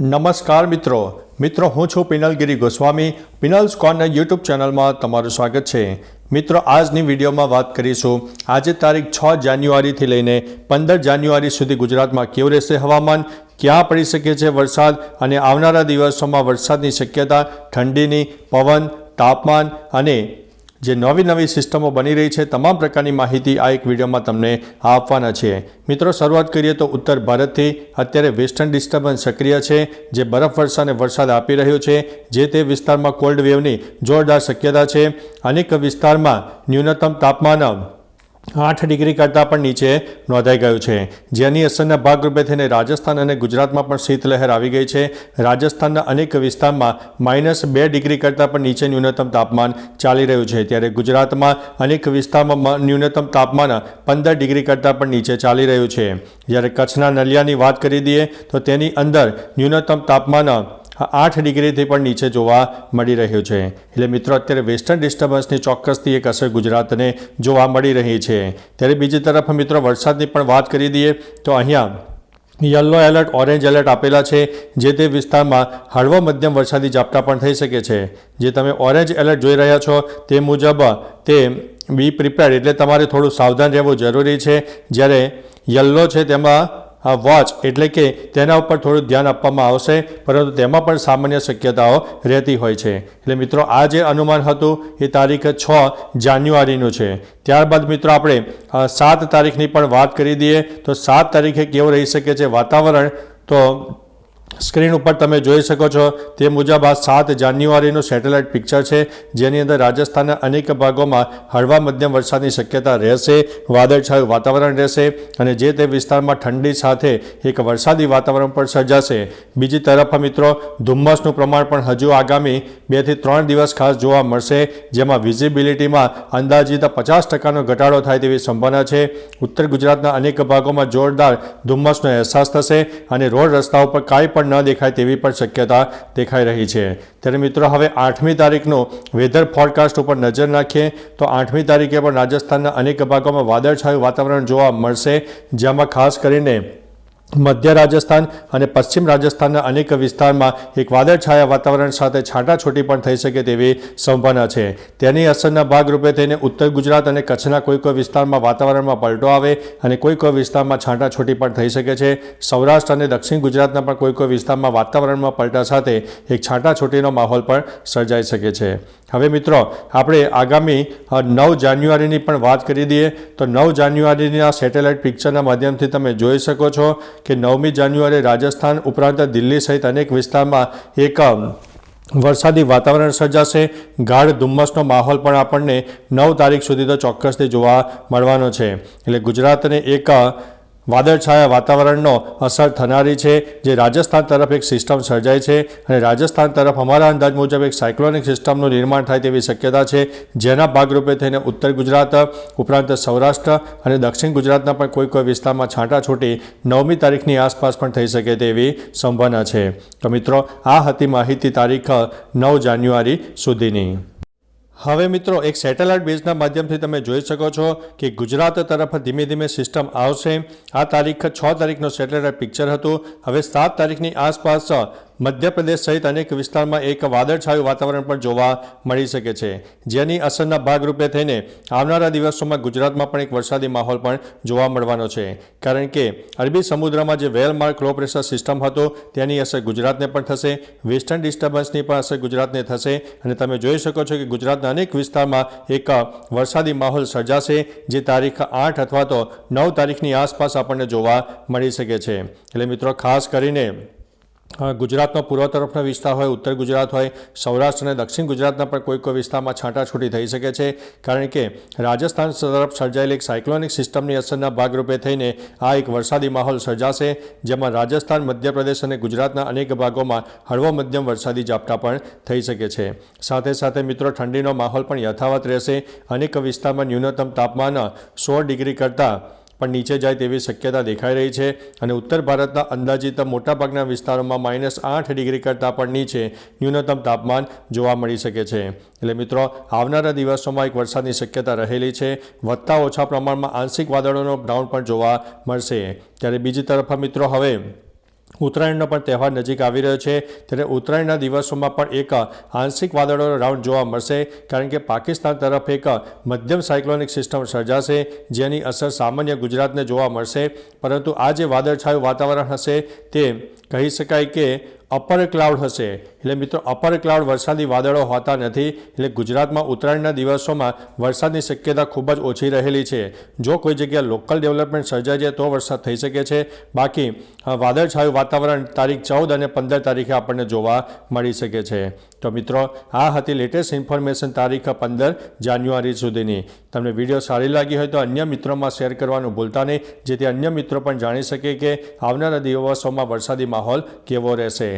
નમસ્કાર મિત્રો. મિત્રો, હું છું પિનલગીરી ગોસ્વામી પિનલ્સ કોર્નર યુટ્યુબ ચેનલમાં તમારું સ્વાગત છે. મિત્રો, આજની વિડીયોમાં વાત કરીશું. આજે તારીખ છ જાન્યુઆરીથી લઈને પંદર જાન્યુઆરી સુધી ગુજરાતમાં કેવું રહેશે હવામાન? ક્યાં પડી શકે છે વરસાદ? અને આવનારા દિવસોમાં વરસાદની શક્યતા, ઠંડીની પવન, તાપમાન અને જે નવી નવી સિસ્ટમો બની રહી છે, તમામ પ્રકારની માહિતી આ એક વિડીયોમાં તમને આપવાના છે. મિત્રો, શરૂઆત કરીએ તો ઉત્તર ભારતથી. અત્યારે વેસ્ટર્ન ડિસ્ટર્બન્સ સક્રિય છે, જે બરફવર્ષા અને વરસાદ આપી રહ્યો છે, જે તે વિસ્તારમાં કોલ્ડ વેવની જોરદાર શક્યતા છે. અનેક વિસ્તારમાં ન્યૂનતમ તાપમાન આઠ ડિગ્રી કરતાં પણ નીચે નોંધાઈ ગયું છે. જેની અસરના ભાગરૂપે થઈને રાજસ્થાન અને ગુજરાતમાં પણ શીતલહેર આવી ગઈ છે. રાજસ્થાનના અનેક વિસ્તારમાં માઇનસ બે ડિગ્રી કરતાં પણ નીચે ન્યૂનતમ તાપમાન ચાલી રહ્યું છે. ત્યારે ગુજરાતમાં અનેક વિસ્તારમાં ન્યૂનતમ તાપમાન પંદર ડિગ્રી કરતાં પણ નીચે ચાલી રહ્યું છે. જ્યારે કચ્છના નલિયાની વાત કરી દઈએ તો તેની અંદર ન્યૂનતમ તાપમાન આઠ ડિગ્રીથી પણ નીચે જોવા મળી રહ્યું છે. એટલે મિત્રો, અત્યારે વેસ્ટર્ન ડિસ્ટર્બન્સની ચોક્કસથી એક અસર ગુજરાતને જોવા મળી રહી છે. ત્યારે બીજી તરફ મિત્રો, વરસાદની પણ વાત કરી દઈએ, તો અહીંયા યલો એલર્ટ, ઓરેન્જ એલર્ટ આપેલા છે, જે તે વિસ્તારમાં હળવો મધ્યમ વરસાદી ઝાપટા પણ થઈ શકે છે. જે તમે ઓરેન્જ એલર્ટ જોઈ રહ્યા છો, તે મુજબ તે બી પ્રિપેર્ડ એટલે તમારે થોડું સાવધાન રહેવું જરૂરી છે. જ્યારે યલો છે, તેમાં આ વોચ એટલે કે તેના ઉપર થોડું ધ્યાન આપવામાં આવશે, પરંતુ તેમાં પણ સામાન્ય શક્યતાઓ રહેતી હોય છે. એટલે મિત્રો, આ જે અનુમાન હતું, એ તારીખ છ જાન્યુઆરીનું છે. ત્યારબાદ મિત્રો, આપણે સાત તારીખની પણ વાત કરી દઈએ, તો સાત તારીખે કેવું રહી શકે છે વાતાવરણ? તો સ્ક્રીન ઉપર તમે જોઈ શકો છો, તે મુજબ આ સાત જાન્યુઆરીનું સેટેલાઇટ પિક્ચર છે, જેની અંદર રાજસ્થાનના અનેક ભાગોમાં હળવા મધ્યમ વરસાદની શક્યતા રહેશે, વાદળછાયું વાતાવરણ રહેશે અને જે તે વિસ્તારમાં ઠંડી સાથે એક વરસાદી વાતાવરણ પણ સર્જાશે. બીજી તરફ મિત્રો, ધુમ્મસનું પ્રમાણ પણ હજુ આગામી બેથી ત્રણ દિવસ ખાસ જોવા મળશે, જેમાં વિઝિબિલિટીમાં અંદાજિત પચાસ ટકાનો ઘટાડો થાય તેવી સંભાવના છે. ઉત્તર ગુજરાતના અનેક ભાગોમાં જોરદાર ધુમ્મસનો અહેસાસ થશે અને રોડ રસ્તા ઉપર કાંઈ પણ ન દેખાય તેવી પણ શક્યતા દેખાઈ રહી છે. ત્યારે મિત્રો, હવે આઠમી તારીખનો વેધર ફોરકાસ્ટ ઉપર નજર નાખીએ તો આઠમી તારીખે પણ રાજસ્થાનના અનેક ભાગોમાં વાદળછાયું વાતાવરણ જોવા મળશે, જેમાં ખાસ કરીને મધ્ય રાજસ્થાન અને પશ્ચિમ રાજસ્થાનના અનેક વિસ્તારમાં એક વાદળછાયા વાતાવરણ સાથે છાંટાછૂટી પણ થઈ શકે તેવી સંભાવના છે. તેની અસરના ભાગરૂપે થઈને ઉત્તર ગુજરાત અને કચ્છના કોઈ કોઈ વિસ્તારમાં વાતાવરણમાં પલટો આવે અને કોઈ કોઈ વિસ્તારમાં છાંટાછૂટી પણ થઈ શકે છે. સૌરાષ્ટ્ર અને દક્ષિણ ગુજરાતના પણ કોઈ કોઈ વિસ્તારમાં વાતાવરણમાં પલટા સાથે એક છાંટાછૂટીનો માહોલ પણ સર્જાઈ શકે છે. હવે મિત્રો, આપણે આગામી નવ જાન્યુઆરીની પણ વાત કરી દઈએ. તો નવ જાન્યુઆરીના સેટેલાઇટ પિક્ચરના માધ્યમથી તમે જોઈ શકો છો. કે નવમી જાન્યુઆરી રાજસ્થાન ઉપરાંત દિલ્હી સહિત અનેક વિસ્તારમાં એક વરસાદી વાતાવરણ સર્જાશે. ગાઢ ધુમ્મસનો માહોલ પણ આપણને નવ તારીખ સુધી તો ચોક્કસથી જોવા મળવાનો છે. એટલે ગુજરાતને એક વાદળછાયા વાતાવરણનો અસર થનારી છે, જે રાજસ્થાન તરફ એક સિસ્ટમ સર્જાય છે અને રાજસ્થાન તરફ અમારા અંદાજ મુજબ એક સાયક્લોનિક સિસ્ટમનું નિર્માણ થાય તેવી શક્યતા છે. જેના ભાગરૂપે થઈને ઉત્તર ગુજરાત, ઉપરાંત સૌરાષ્ટ્ર અને દક્ષિણ ગુજરાતના પણ કોઈ કોઈ વિસ્તારમાં છાંટાછૂટી નવમી તારીખની આસપાસ પણ થઈ શકે તેવી સંભાવના છે. તો મિત્રો, આ હતી માહિતી તારીખ નવ જાન્યુઆરી સુધીની. હવે મિત્રો, એક સેટેલાઇટ બેઝના માધ્યમથી તમે જોઈ શકો છો કે ગુજરાત તરફ ધીમે ધીમે સિસ્ટમ આવશે. આ તારીખ છ તારીખનો સેટેલાઇટ પિક્ચર હતું. હવે સાત તારીખની આસપાસ મધ્યપ્રદેશ સહિત અનેક વિસ્તારમાં એક વાદળછાયું વાતાવરણ પણ જોવા મળી શકે છે. જેની અસરના ભાગરૂપે થઈને આવનારા દિવસોમાં ગુજરાતમાં પણ એક વરસાદી માહોલ પણ જોવા મળવાનો છે. કારણ કે અરબી સમુદ્રમાં જે well mark low pressure system હતો, તેની અસર ગુજરાતને પણ થશે, વેસ્ટર્ન ડિસ્ટર્બન્સની પણ અસર ગુજરાતને થશે અને તમે જોઈ શકો છો કે ગુજરાતના અનેક વિસ્તારમાં એક વરસાદી માહોલ સર્જાશે, જે તારીખ આઠ અથવા તો નવ તારીખની આસપાસ આપણને જોવા મળી શકે છે. એટલે મિત્રો, ખાસ કરીને ગુજરાતનો પૂર્વ તરફનો વિસ્તાર હોય, ઉત્તર ગુજરાત હોય, સૌરાષ્ટ્ર અને દક્ષિણ ગુજરાતના પણ કોઈ કોઈ વિસ્તારમાં છાંટાછૂટી થઈ શકે છે. કારણ કે રાજસ્થાન તરફ સર્જાયેલી એક સાયક્લોનિક સિસ્ટમની અસરના ભાગરૂપે થઈને આ એક વરસાદી માહોલ સર્જાશે, જેમાં રાજસ્થાન, મધ્યપ્રદેશ અને ગુજરાતના અનેક ભાગોમાં હળવો મધ્યમ વરસાદી ઝાપટા પણ થઈ શકે છે. સાથે સાથે મિત્રો, ઠંડીનો માહોલ પણ યથાવત રહેશે. અનેક વિસ્તારમાં ન્યૂનતમ તાપમાન સોળ ડિગ્રી કરતાં પણ નીચે જાય તેવી શક્યતા દેખાઈ રહી છે અને ઉત્તર ભારતના અંદાજિત મોટાભાગના વિસ્તારોમાં માઇનસ આઠ ડિગ્રી કરતાં પણ નીચે ન્યૂનતમ તાપમાન જોવા મળી શકે છે. એટલે મિત્રો, આવનારા દિવસોમાં એક વરસાદની શક્યતા રહેલી છે. વધતા ઓછા પ્રમાણમાં આંશિક વાદળોનો બ્રાઉન પણ જોવા મળશે. ત્યારે બીજી તરફ મિત્રો, હવે ઉત્તરાયણનો પણ તહેવાર નજીક આવી રહ્યો છે. ત્યારે ઉત્તરાયણના દિવસોમાં પણ એક આંશિક વાદળોનો રાઉન્ડ જોવા મળશે, કારણ કે પાકિસ્તાન તરફ એક મધ્યમ સાયક્લોનિક સિસ્ટમ સર્જાશે, જેની અસર સામાન્ય ગુજરાતને જોવા મળશે. પરંતુ આ જે વાદળછાયું વાતાવરણ હશે, તે કહી શકાય કે અપર ક્લાઉડ હશે. એટલે મિત્રો, અપર ક્લાઉડ વરસાદી વાદળો હોતા નથી. એટલે ગુજરાતમાં ઉત્તરાયણના દિવસોમાં વરસાદની શક્યતા ખૂબ જ ઓછી રહેલી છે. જો કોઈ જગ્યાએ લોકલ ડેવલપમેન્ટ સર્જાઈ જાય તો વરસાદ થઈ શકે છે. બાકી વાદળછાયું વાતાવરણ તારીખ ચૌદ અને પંદર તારીખે આપણને જોવા મળી શકે છે. તો મિત્રો, આ હતી લેટેસ્ટ ઇન્ફોર્મેશન તારીખ પંદર જાન્યુઆરી સુધીની. તમને વીડિયો સારી લાગી હોય તો અન્ય મિત્રોમાં શેર કરવાનું ભૂલતા નહીં. જેથી અન્ય મિત્રો પણ જાણી શકે કે આવનારા દિવસોમાં વરસાદી માહોલ કેવો રહેશે.